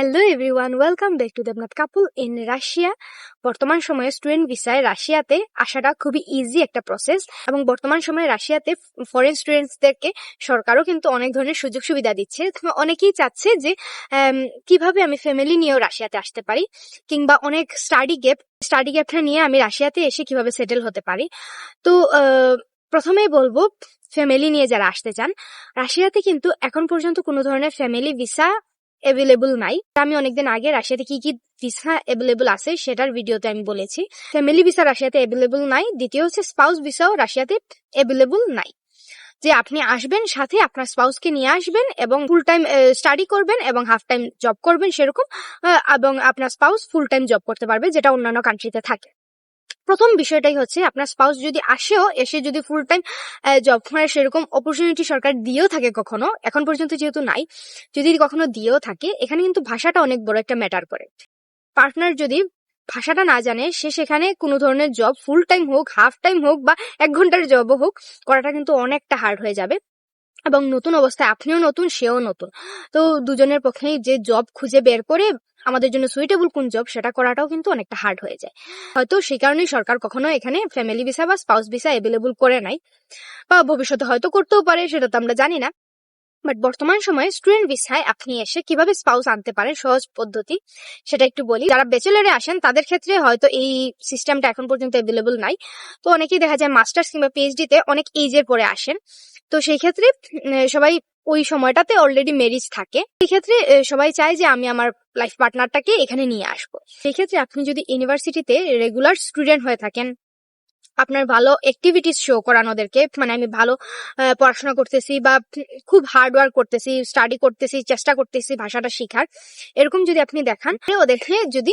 Hello everyone welcome back to Debnath couple in Russia বর্তমান সময়ে student ভিসায় রাশিয়াতে আসাটা খুবই ইজি একটা প্রসেস এবং বর্তমান সময়ে রাশিয়াতে ফরেন স্টুডেন্টসদেরকে সরকারও কিন্তু অনেক ধরনের সুযোগ সুবিধা দিচ্ছে। অনেকেই চাচ্ছে যে কীভাবে আমি ফ্যামিলি নিয়েও রাশিয়াতে আসতে পারি কিংবা অনেক স্টাডি গ্যাপ স্টাডি গ্যাপটা নিয়ে আমি রাশিয়াতে এসে কীভাবে সেটেল হতে পারি। তো প্রথমেই বলব ফ্যামিলি নিয়ে যারা আসতে চান রাশিয়াতে কিন্তু এখন পর্যন্ত কোনো ধরনের ফ্যামিলি ভিসা অ্যাভেলেবল নাই। আমি অনেকদিন আগে রাশিয়াতে কি কি ভিসা অ্যাভেলেবল আছে সেটার ভিডিওতে আমি বলেছি। ফ্যামিলি ভিসা রাশিয়াতে অ্যাভেলেবল নাই, দ্বিতীয় হচ্ছে স্পাউস ভিসাও রাশিয়াতে অ্যাভেলেবল নাই। যে আপনি আসবেন সাথে আপনার স্পাউসকে নিয়ে আসবেন এবং ফুল টাইম স্টাডি করবেন এবং হাফ টাইম জব করবেন সেরকম এবং আপনার স্পাউস ফুল টাইম জব করতে পারবে, যেটা অন্যান্য কান্ট্রিতে থাকে। প্রথম বিষয়টাই হচ্ছে আপনার স্পাউস যদি আসেও, এসে যদি ফুল টাইম জব করার সেরকম অপরচুনিটি সরকার দিয়েও থাকে কখনো, এখন পর্যন্ত যেহেতু নাই, যদি কখনো দিয়েও থাকে, এখানে কিন্তু ভাষাটা অনেক বড় একটা ম্যাটার করে। পার্টনার যদি ভাষাটা না জানে, সে সেখানে কোনো ধরনের জব ফুল টাইম হোক হাফ টাইম হোক বা এক ঘণ্টার জবও হোক, করাটা কিন্তু অনেকটা হার্ড হয়ে যাবে। এবং নতুন অবস্থায় আপনিও নতুন, সেও নতুন। তো দুজনের পক্ষেই যে জব খুঁজে বের করে আমাদের জন্য সুইটেবল কোন জব সেটা করাটাও কিন্তু অনেকটা হার্ড হয়ে যায়। হয়তো সেই কারণেই সরকার কখনো এখানে ফ্যামিলি ভিসা বা স্পাউস ভিসা অ্যাভেলেবল করে নাই। বা ভবিষ্যতে হয়তো করতেও পারে, সেটা তো আমরা জানি না। বাট বর্তমান সময়ে স্টুডেন্ট ভিসায় আপনি এসে কীভাবে স্পাউস আনতে পারেন, সহজ পদ্ধতি, সেটা একটু বলি। যারা ব্যাচেলারে আসেন, তাদের ক্ষেত্রে হয়তো এই সিস্টেমটা এখন পর্যন্ত অ্যাভেলেবল নাই। তো অনেকেই দেখা যায় মাস্টার্স কিংবা পিএইচডি তে অনেক এজের পরে আসেন। তো সেই ক্ষেত্রে সবাই ওই সময়টাতে অলরেডি মেরিজ থাকে। সেক্ষেত্রে সবাই চায় যে আমি আমার লাইফ পার্টনারটাকে এখানে নিয়ে আসব। সেক্ষেত্রে আপনি যদি ইউনিভার্সিটিতে রেগুলার স্টুডেন্ট হয়ে থাকেন আপনার ভালো অ্যাক্টিভিটিস শো করান ওদেরকে। মানে আমি ভালো পড়াশোনা করতেছি বা খুব হার্ড ওয়ার্ক করতেছি স্টাডি করতেছি, চেষ্টা করতেছি ভাষাটা শেখার। এরকম যদি আপনি দেখান ওদেরকে যদি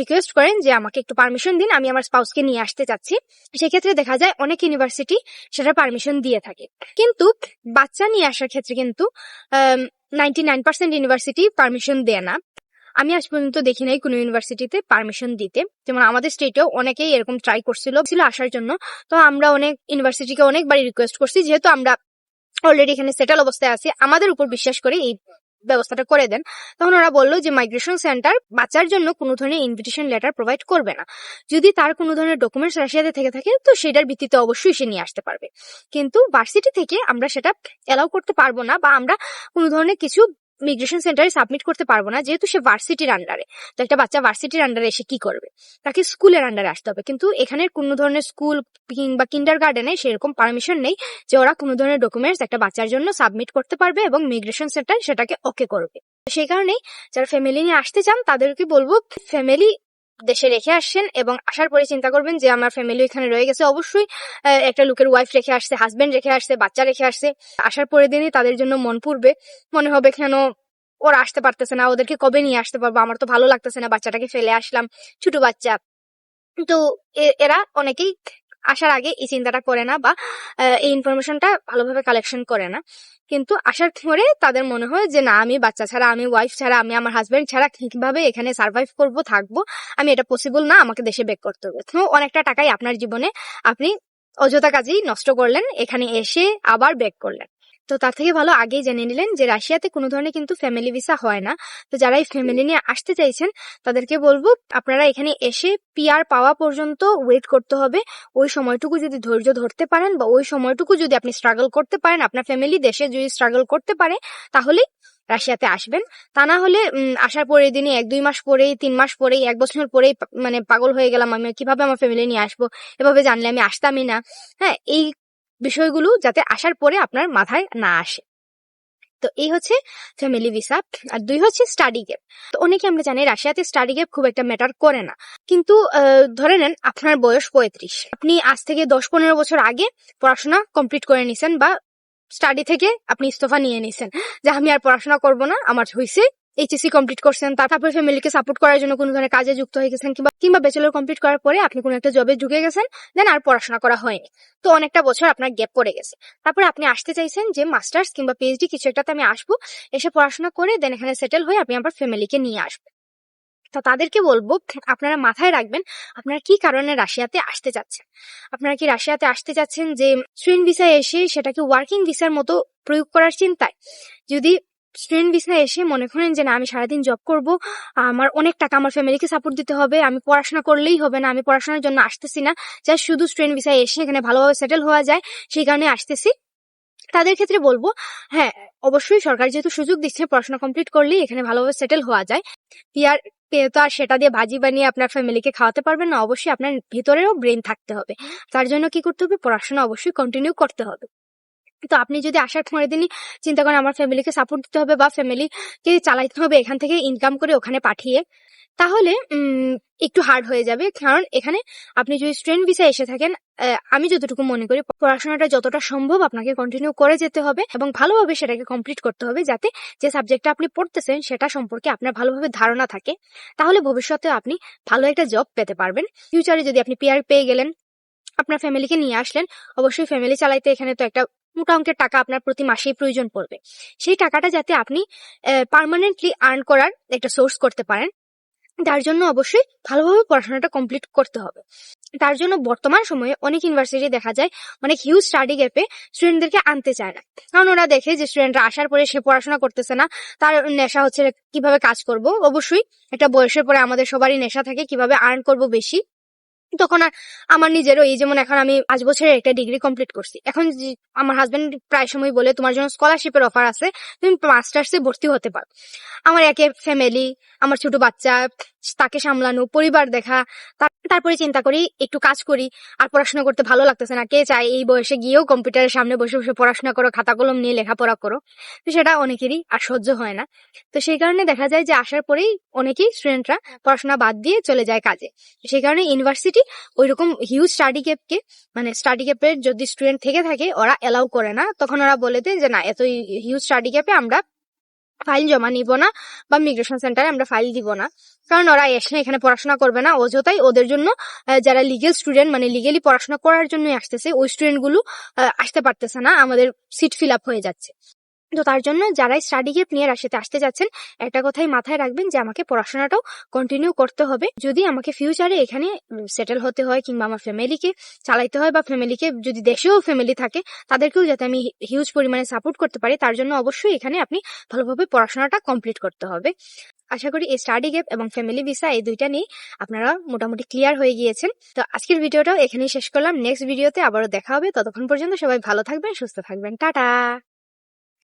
রিকোয়েস্ট করেন যে আমাকে একটু পারমিশন দিন, আমি আমার স্পাউসকে নিয়ে আসতে চাচ্ছি। সেক্ষেত্রে দেখা যায় অনেক ইউনিভার্সিটি সেটা পারমিশন দিয়ে থাকে। কিন্তু বাচ্চা নিয়ে আসার ক্ষেত্রে কিন্তু ninety nine percent university permission দেয় না। আমি আজ পর্যন্ত দেখি নাই কোনো ইউনিভার্সিটিতে পারমিশন দিতে। যেমন আমাদের স্টেটেও অনেকেই এরকম ট্রাই করছিল, ছিল আসার জন্য। তো আমরা অনেক ইউনিভার্সিটিকে অনেকবারই রিকোয়েস্ট করছি, যেহেতু আমরা অলরেডি এখানে সেটেল অবস্থায় আছি, আমাদের উপর বিশ্বাস করে এই ব্যবস্থাটা করে দেন। তখন ওরা বলল যে মাইগ্রেশন সেন্টার বাচ্চার জন্য কোনো ধরনের ইনভিটেশন লেটার প্রোভাইড করবে না। যদি তার কোনো ধরনের ডকুমেন্টস রাশিয়াতে থেকে থাকে, তো সেটার ভিত্তিতে অবশ্যই সে নিয়ে আসতে পারবে। কিন্তু ভার্সিটি থেকে আমরা সেটা এলাও করতে পারব না বা আমরা কোনো ধরনের কিছু মিগ্রেশন সেন্টারে সাবমিট করতে পারব না, যেহেতু সে ভার্সিটির আন্ডারে তো একটা বাচ্চা ভার্সিটির আন্ডারে এসে কি করবে? তাকে স্কুলের আন্ডারে আসতে হবে। কিন্তু এখানে কোনো ধরনের স্কুল কিংবা কিন্ডার গার্ডেনে সেরকম পারমিশন নেই যে ওরা কোনো ধরনের ডকুমেন্টস একটা বাচ্চার জন্য সাবমিট করতে পারবে এবং মিগ্রেশন সেন্টার সেটাকে ওকে করবে। সেই কারণেই যারা ফ্যামিলি নিয়ে আসতে চান, তাদেরকে বলব ফ্যামিলি দেশে রেখে আসছেন এবং আসার পরে চিন্তা করবেন যে আমার ফ্যামিলি এখানে রয়ে গেছে। অবশ্যই একটা লোকের ওয়াইফ রেখে আসছে হাজব্যান্ড রেখে আসছে, বাচ্চা রেখে আসছে। আসার পরে দিনই তাদের জন্য মন পূর্বে মনে হবে কেন ওরা আসতে পারতেছে না, ওদেরকে কবে নিয়ে আসতে পারব? আমার তো ভালো লাগতেছে না, বাচ্চাটাকে ফেলে আসলাম, ছোট বাচ্চা। তো এরা অনেকেই আসার আগে এই চিন্তাটা করে না বা এই ইনফরমেশনটা ভালোভাবে কালেকশন করে না। কিন্তু আসার পরে তাদের মনে হয় যে, না, আমি বাচ্চা ছাড়া, আমি ওয়াইফ ছাড়া, আমি আমার হাজব্যান্ড ছাড়া কীভাবে এখানে সার্ভাইভ করব, থাকব? আমি এটা পসিবল না, আমাকে দেশে বেক করতে হবে। তো অনেকটা টাকাই আপনার জীবনে আপনি অযথা কাজেই নষ্ট করলেন, এখানে এসে আবার বেক করলেন। তো তার থেকে ভালো আগেই জেনে নিলেন যে রাশিয়াতে কোনো ধরনের কিন্তু ফ্যামিলি ভিসা হয় না। তো যারা এই ফ্যামিলি নিয়ে আসতে চাইছেন, তাদেরকে বলব, আপনারা এখানে এসে পিআর পাওয়া পর্যন্ত ওয়েট করতে হবে। ওই সময়টুকু যদি ধৈর্য ধরতে পারেন বা ওই সময়টুকু যদি আপনি স্ট্রাগল করতে পারেন, আপনার ফ্যামিলি দেশে যদি স্ট্রাগল করতে পারে তাহলেই রাশিয়াতে আসবেন। তা না হলে আসার পরে দিনে এক, দুই মাস পরেই, তিন মাস পরেই, এক বছর পরেই মানে পাগল হয়ে গেলাম আমি, কীভাবে আমার ফ্যামিলি নিয়ে আসব? এভাবে জানলে আমি আসতামই না। হ্যাঁ এই বিষয়গুলো যাতে আসার পরে আপনার মাথায় না আসে। তো এই হচ্ছে ফ্যামিলি ভিসা আর দুই হচ্ছে স্টাডি গ্যাপ তো অনেকে আমরা জানি রাশিয়াতে স্টাডি গ্যাপ খুব একটা ম্যাটার করে না। কিন্তু ধরে নেন আপনার বয়স পঁয়ত্রিশ। আপনি আজ থেকে দশ পনেরো বছর আগে পড়াশোনা কমপ্লিট করে নিছেন বা স্টাডি থেকে আপনি ইস্তফা নিয়ে নিছেন যে আমি আর পড়াশোনা করব না, আমার হয়েছে এইচএসসি কমপ্লিট করছেন তারপরে ফ্যামিলিকে সাপোর্ট করার জন্য কোনো ধরনের কাজে যুক্ত হয়ে গেছেন, কিংবা কিংবা ব্যাচেলর কমপ্লিট করার পরে আপনি কোনো একটা জবে ঢুকে গেছেন দেন আর পড়াশোনা করা হয়নি। তো অনেকটা বছর আপনার গ্যাপ পড়ে গেছে। তারপরে আপনি আসতে চাইছেন যে মাস্টার্স কিংবা পিএইচডি কিছু একটাতে আমি আসব, এসে পড়াশোনা করে দেন এখানে সেটেল হয়ে আপনি আমার ফ্যামিলিকে নিয়ে আসবেন। তা তাদেরকে বলব, আপনারা মাথায় রাখবেন, আপনারা কি কারণে রাশিয়াতে আসতে চাচ্ছেন? আপনারা কি রাশিয়াতে আসতে চাচ্ছেন যে স্টুডেন্ট ভিসায় এসে সেটাকে ওয়ার্কিং ভিসার মতো প্রয়োগ করার চিন্তায়? যদি স্টুডেন্ট ভিসা এসে মনে করেন যে, না, আমি সারাদিন জব করব। আমার অনেক টাকা আমার ফ্যামিলিকে সাপোর্ট দিতে হবে। আমি পড়াশোনা করলেই হবে না। আমি পড়াশোনার জন্য আসতেছি না। যা শুধু স্টুডেন্ট ভিসা এসে এখানে ভালোভাবে সেটেল হওয়া যায়। সেই কারণে আসতেছি। তাদের ক্ষেত্রে বলব হ্যাঁ অবশ্যই সরকার যেহেতু সুযোগ দিচ্ছে, পড়াশোনা কমপ্লিট করলেই এখানে ভালোভাবে সেটেল হওয়া যায়। পিয়ার পেয়ে তো আর সেটা দিয়ে ভাজি বানিয়ে আপনার ফ্যামিলিকে খাওয়াতে পারবেন না। অবশ্যই আপনার ভিতরেও ব্রেন থাকতে হবে। তার জন্য কি করতে হবে? পড়াশোনা অবশ্যই কন্টিনিউ করতে হবে। তো আপনি যদি আসার পরের দিনই চিন্তা করেন আমার ফ্যামিলিকে সাপোর্ট দিতে হবে বা ফ্যামিলিকে চালাইতে হবে, এখান থেকে ইনকাম করে ওখানে পাঠিয়ে, তাহলে একটু হার্ড হয়ে যাবে। কারণ এখানে আপনি যদি স্টুডেন্ট ভিসা এসে থাকেন আমি যতটুকু মনে করি পড়াশোনাটা যতটা সম্ভব আপনাকে কন্টিনিউ করে যেতে হবে এবং ভালোভাবে সেটাকে কমপ্লিট করতে হবে যাতে যে সাবজেক্টটা আপনি পড়তেছেন সেটা সম্পর্কে আপনার ভালোভাবে ধারণা থাকে। তাহলে ভবিষ্যতে আপনি ভালো একটা জব পেতে পারবেন। ফিউচারে যদি আপনি পিআর পেয়ে গেলেন, আপনার ফ্যামিলিকে নিয়ে আসলেন, অবশ্যই ফ্যামিলি চালাইতে এখানে তো একটা মোটা অঙ্কের টাকা আপনার প্রতি মাসেই প্রয়োজন পড়বে। সেই টাকাটা যাতে আপনি পার্মানেন্টলি আর্ন করার একটা সোর্স করতে পারেন, তার জন্য অবশ্যই ভালোভাবে পড়াশোনাটা কমপ্লিট করতে হবে। তার জন্য বর্তমান সময়ে অনেক ইউনিভার্সিটি দেখা যায়, অনেক হিউজ স্টাডি গ্যাপে স্টুডেন্টদেরকে আনতে চায় না। কারণ ওরা দেখে যে স্টুডেন্টরা আসার পরে সে পড়াশোনা করতেছে না, তার নেশা হচ্ছে কীভাবে কাজ করব। অবশ্যই একটা বয়সের পরে আমাদের সবারই নেশা থাকে কীভাবে আর্ন করব বেশি। তখন আর আমার নিজের ওই যেমন এখন আমি পাঁচ বছরের একটা ডিগ্রি কমপ্লিট করছি। এখন আমার হাজবেন্ড প্রায় সময় বলে, তোমার জন্য স্কলারশিপের অফার আছে, তুমি মাস্টার্সে ভর্তি হতে পারো। আমার একে ফ্যামিলি আমার ছোট বাচ্চা তাকে সামলানো, পরিবার দেখা তারপরে চিন্তা করি, একটু কাজ করি, আর পড়াশোনা করতে ভালো লাগতেছে না, কে চায় এই বয়সে গিয়েও কম্পিউটারের সামনে বসে বসে পড়াশোনা করো, খাতা কলম নিয়ে লেখাপড়া করো। তো সেটা অনেকেরই আর সহ্য হয় না। তো সেই কারণে দেখা যায় যে আসার পরেই অনেকেই স্টুডেন্টরা পড়াশোনা বাদ দিয়ে চলে যায় কাজে। সেই কারণে ইউনিভার্সিটি ওইরকম হিউজ স্টাডি গ্যাপকে মানে স্টাডি গ্যাপের যদি স্টুডেন্ট থেকে থাকে, ওরা এলাউ করে না, তখন ওরা বলে দেয় যে না এত হিউজ স্টাডি গ্যাপে আমরা ফাইল জমা নিব না বা মিগ্রেশন সেন্টারে আমরা ফাইল দিব না। কারণ ওরা এসে এখানে পড়াশোনা করবে না, অযথাই ওদের জন্য যারা লিগেল স্টুডেন্ট মানে লিগেলি পড়াশোনা করার জন্য আসতেছে, ওই স্টুডেন্টগুলো আসতে পারতেছে না, আমাদের সিট ফিল আপ হয়ে যাচ্ছে। তো তার জন্য যারাই স্টাডি গ্যাপ নিয়ে রাশিতে আসতে যাচ্ছেন, একটা কথাই মাথায় রাখবেন যে আমাকে পড়াশোনাটাও কন্টিনিউ করতে হবে। যদি আমাকে ফিউচারে এখানে সেটেল হতে হয় কিংবা আমার ফ্যামিলিকে চালাইতে হয় বা ফ্যামিলিকে যদি দেশেও ফ্যামিলি থাকে, তাদেরকেও যাতে আমি হিউজ পরিমাণে সাপোর্ট করতে পারি, তার জন্য অবশ্যই এখানে আপনি ভালোভাবে পড়াশোনাটা কমপ্লিট করতে হবে। আশা করি এই স্টাডি গ্যাপ এবং ফ্যামিলি ভিসা এই দুইটা নিয়ে আপনারা মোটামুটি ক্লিয়ার হয়ে গিয়েছেন। তো আজকের ভিডিওটাও এখানেই শেষ করলাম। নেক্সট ভিডিওতে আবারও দেখা হবে। ততক্ষণ পর্যন্ত সবাই ভালো থাকবেন, সুস্থ থাকবেন। টাটা!